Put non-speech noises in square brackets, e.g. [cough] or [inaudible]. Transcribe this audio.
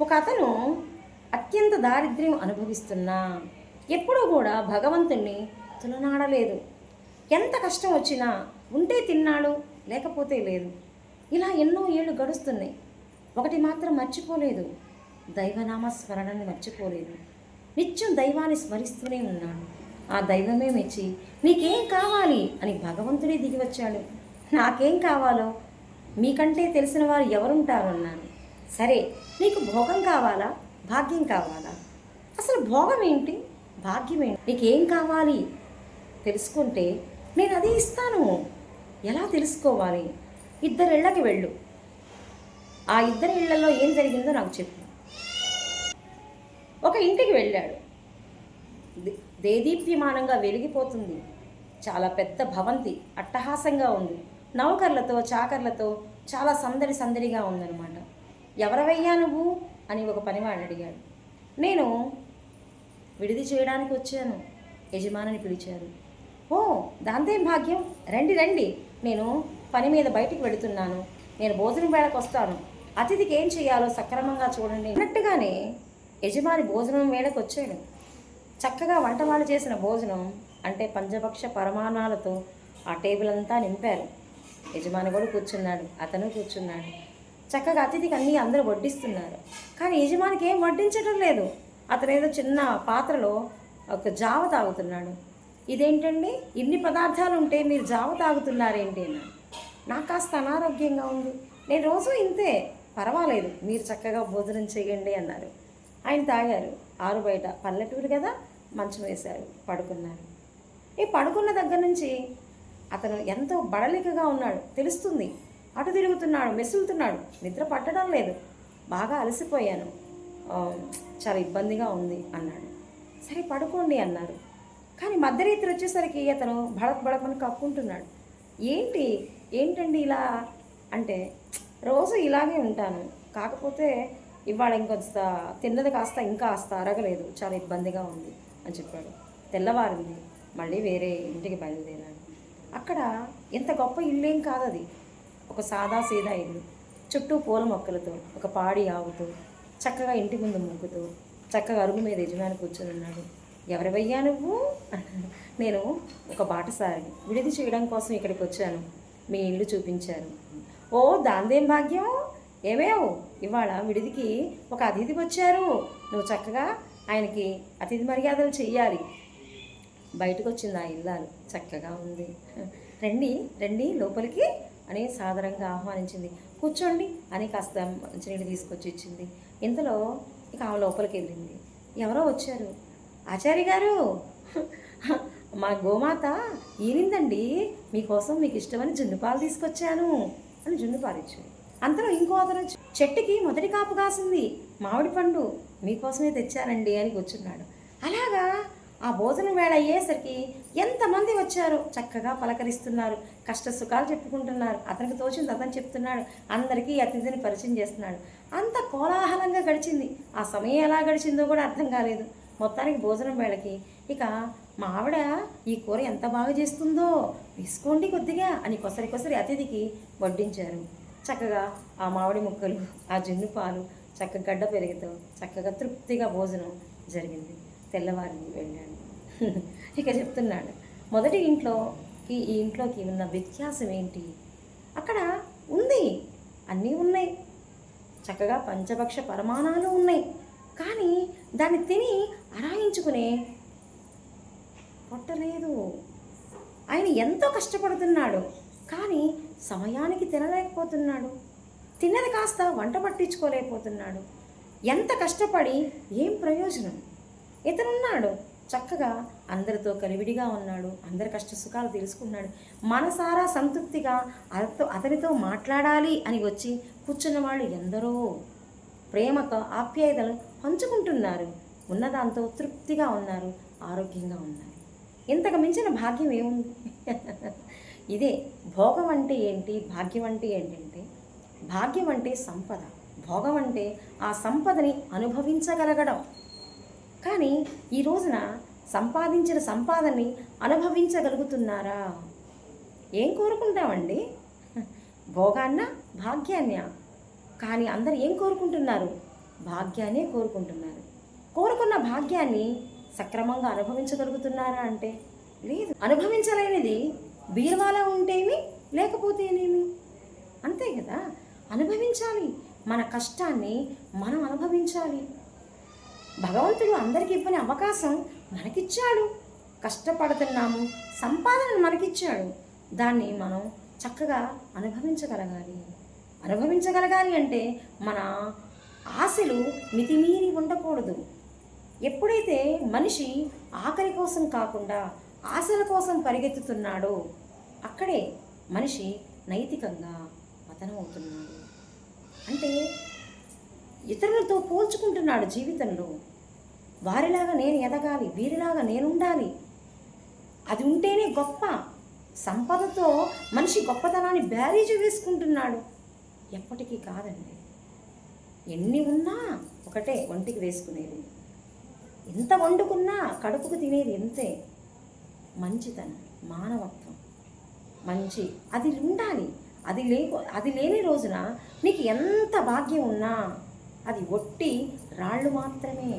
ఒక అతను అత్యంత దారిద్ర్యం అనుభవిస్తున్నా ఎప్పుడూ కూడా భగవంతుణ్ణి తులనాడలేదు. ఎంత కష్టం వచ్చినా ఉంటే తిన్నాడు లేకపోతే లేదు. ఇలా ఎన్నో ఏళ్ళు గడుస్తున్నాయి. ఒకటి మాత్రం మర్చిపోలేదు. దైవనామ స్మరణని మర్చిపోలేదు. నిత్యం దైవాన్ని స్మరిస్తూనే ఉన్నాడు. ఆ దైవమే మెచ్చి నీకేం కావాలి? అని భగవంతుడే దిగి వచ్చాడు. నాకేం కావాలో? మీకంటే తెలిసిన వారు ఎవరుంటారు అన్నాను. సరే నీకు భోగం కావాలా? భాగ్యం కావాలా? అసలు భోగం ఏంటి? భాగ్యం ఏంటి? నీకేం కావాలి? తెలుసుకుంటే నేను అది ఇస్తాను. ఎలా తెలుసుకోవాలి? ఇద్దరిళ్ళకి వెళ్ళు. ఆ ఇద్దరి ఇళ్ళలో ఏం జరిగిందో నాకు చెప్పు. ఒక ఇంటికి వెళ్ళాడు. దేదీప్యమానంగా వెలిగిపోతుంది. చాలా పెద్ద భవంతి అట్టహాసంగా ఉంది. నౌకర్లతో చాకర్లతో చాలా సందడి సందడిగా ఉందన్నమాట. ఎవరవయ్యా నువ్వు? అని ఒక పనివాడు అడిగాడు. నేను విడిది చేయడానికి వచ్చాను యజమానిని పిలిచారు. ఓ దాంతేం భాగ్యం? రండి రండి. నేను పని మీద బయటికి వెళుతున్నాను. నేను భోజనం వేళకు వస్తాను. అతిథికి ఏం చేయాలో సక్రమంగా చూడండి. అన్నట్టుగానే యజమాని భోజనం వేళకు వచ్చాడు. చక్కగా వంట వాళ్ళు చేసిన భోజనం అంటే పంచభక్ష పరమాణాలతో ఆ టేబుల్ అంతా నింపారు. యజమాని కూడా కూర్చున్నాడు. అతను కూర్చున్నాడు. చక్కగా అతిథికి అన్నీ అందరూ వడ్డిస్తున్నారు. కానీ యజమానికి ఏం వడ్డించడం లేదు. అతను ఏదో చిన్న పాత్రలో ఒక జావ తాగుతున్నాడు. ఇదేంటండి? ఇన్ని పదార్థాలు ఉంటే మీరు జావ తాగుతున్నారేంటి అన్నాడు నాకు కాస్త అనారోగ్యంగా ఉంది. నేను రోజు ఇంతే. పర్వాలేదు. మీరు చక్కగా భోజనం చేయండి అన్నారు. ఆయన తాగారు. ఆరు బయట పల్లెటూరు కదా? మంచం వేశారు. పడుకున్నారు. ఈ పడుకున్న దగ్గర నుంచి అతను ఎంతో బడలికగా ఉన్నాడు. తెలుస్తుంది. అటు తిరుగుతున్నాడు మెసులుతున్నాడు. నిద్ర పట్టడం లేదు. బాగా అలసిపోయాను. చాలా ఇబ్బందిగా ఉంది అన్నాడు. సరే పడుకోండి అన్నారు కానీ మధ్యరాత్రి వచ్చేసరికి అతను బడక్ బడకని కక్కుంటున్నాడు. ఏంటి? ఏంటండి ఇలా? అంటే రోజు ఇలాగే ఉంటాను. కాకపోతే ఇవాళ ఇంకొంత తిన్నది కాస్త ఇంకా కాస్త అరగలేదు. చాలా ఇబ్బందిగా ఉంది అని చెప్పాడు. తెల్లవారింది. మళ్ళీ వేరే ఇంటికి బయలుదేరాడు అక్కడ ఎంత గొప్ప ఇల్లేం కాదు అది ఒక సాదా సీదా ఇల్లు. చుట్టూ పూల మొక్కలతో ఒక పాడి ఆవుతో చక్కగా ఇంటి ముందు ముగ్గుతూ చక్కగా అరుగు మీద యజమాని కూర్చొని ఉన్నాడు. ఎవరివయ్యా నువ్వు? నేను ఒక బాటసారి విడిది చేయడం కోసం ఇక్కడికి వచ్చాను. మీ ఇల్లు చూపించారు ఓ దాందేం భాగ్యం? ఏమేవు? ఇవాళ విడిదికి ఒక అతిథి వచ్చారు. నువ్వు చక్కగా ఆయనకి అతిథి మర్యాదలు చెయ్యాలి. బయటకు వచ్చింది ఆ ఇల్లాలు. చక్కగా ఉంది. రండి రండి లోపలికి అని సాదరంగా ఆహ్వానించింది. కూర్చోండి అని కాస్త మంచినీళ్ళు తీసుకొచ్చి ఇచ్చింది. ఇంతలో ఇక ఆమె లోపలికి వెళ్ళింది. ఎవరో వచ్చారు? ఆచార్య గారు. [laughs] మా గోమాత ఈనిందండి. మీకోసం మీకు ఇష్టమని జున్నుపాలు తీసుకొచ్చాను అని జున్నుపాలు ఇచ్చాడు అంతలో ఇంకో అతను చెట్టుకి మొదటి కాపు కాసింది. మామిడి పండు మీకోసమే తెచ్చానండి అని కూర్చున్నాడు. అలాగా ఆ భోజనం వేళ అయ్యేసరికి ఎంతమంది వచ్చారో చక్కగా పలకరిస్తున్నారు. కష్ట సుఖాలు చెప్పుకుంటున్నారు. అతనికి తోచింది అతను చెప్తున్నాడు. అందరికీ అతిథిని పరిచయం చేస్తున్నాడు. అంత కోలాహలంగా గడిచింది. ఆ సమయం ఎలా గడిచిందో కూడా అర్థం కాలేదు. మొత్తానికి భోజనం వేళకి ఇక మా ఆవిడ ఈ కూర ఎంత బాగా చేస్తుందో తీసుకోండి కొద్దిగా అని కొసరి కొసరి అతిథికి వడ్డించారు. చక్కగా ఆ మామిడి ముక్కలు ఆ జున్ను పాలు చక్కగా గడ్డ పెరుగుతూ చక్కగా తృప్తిగా భోజనం జరిగింది. తెల్లవారిని వెళ్ళాడు ఇక చెప్తున్నాడు మొదటి ఇంట్లోకి ఈ ఇంట్లోకి ఉన్న వ్యత్యాసం ఏంటి? అక్కడ ఉంది. అన్నీ ఉన్నాయి. చక్కగా పంచభక్ష పరమాణాలు ఉన్నాయి. కానీ దాన్ని తిని అరాయించుకునే పొట్టలేదు ఆయన ఎంతో కష్టపడుతున్నాడు. కానీ సమయానికి తినలేకపోతున్నాడు. తిన్నది కాస్త వంట పట్టించుకోలేకపోతున్నాడు. ఎంత కష్టపడి ఏం ప్రయోజనం? ఇతనున్నాడు. చక్కగా అందరితో కలివిడిగా ఉన్నాడు. అందరి కష్ట సుఖాలు తెలుసుకున్నాడు. మనసారా సంతృప్తిగా అతతో అతనితో మాట్లాడాలి అని వచ్చి కూర్చున్న వాళ్ళు ఎందరో. ప్రేమతో ఆప్యాయతలు పంచుకుంటున్నారు. ఉన్నదాంతో తృప్తిగా ఉన్నారు. ఆరోగ్యంగా ఉన్నారు. ఇంతకు మించిన భాగ్యం ఏముంది? [laughs] ఇదే భోగం అంటే ఏంటి? భాగ్యం అంటే ఏంటంటే భాగ్యం అంటే సంపద. భోగం అంటే ఆ సంపదని అనుభవించగలగడం. కానీ ఈ రోజున సంపాదించిన సంపాదనని అనుభవించగలుగుతున్నారా? ఏం కోరుకుంటామండి భోగాన్న భాగ్యాన్న. కానీ అందరు ఏం కోరుకుంటున్నారు? భాగ్యాన్ని కోరుకుంటున్నారు. కోరుకున్న భాగ్యాన్ని సక్రమంగా అనుభవించగలుగుతున్నారా అంటే? లేదు. అనుభవించలేనిది బీరువాలా ఉంటేమి లేకపోతేనేమి? అంతే కదా. అనుభవించాలి. మన కష్టాన్ని మనం అనుభవించాలి. భగవంతుడు అందరికి ఇవ్వని అవకాశం మనకిచ్చాడు. కష్టపడుతున్నాము సంపాదనను మనకిచ్చాడు. దాన్ని మనం చక్కగా అనుభవించగలగాలి. అనుభవించగలగాలి అంటే మన ఆశలు మితిమీరి ఉండకూడదు. ఎప్పుడైతే మనిషి ఆకలి కోసం కాకుండా ఆశల కోసం పరిగెత్తుతున్నాడో అక్కడే మనిషి నైతికంగా పతనమవుతున్నాడు. అంటే ఇతరులతో పోల్చుకుంటున్నాడు జీవితంలో. వారిలాగా నేను ఎదగాలి వీరిలాగా నేను ఉండాలి అది ఉంటేనే గొప్ప సంపదతో మనిషి గొప్పతనాన్ని బ్యారేజ్ వేసుకుంటున్నాడు. ఎప్పటికీ కాదండి. ఎన్ని ఉన్నా ఒకటే ఒంటికి వేసుకునేది. ఎంత వండుకున్నా కడుపుకు తినేది ఎంతే. మంచితనం మానవత్వం. మంచి అది ఉండాలి. అది లేకు అది లేని రోజున నీకు ఎంత భాగ్యం ఉన్నా అది ఒట్టి రాళ్ళు మాత్రమే.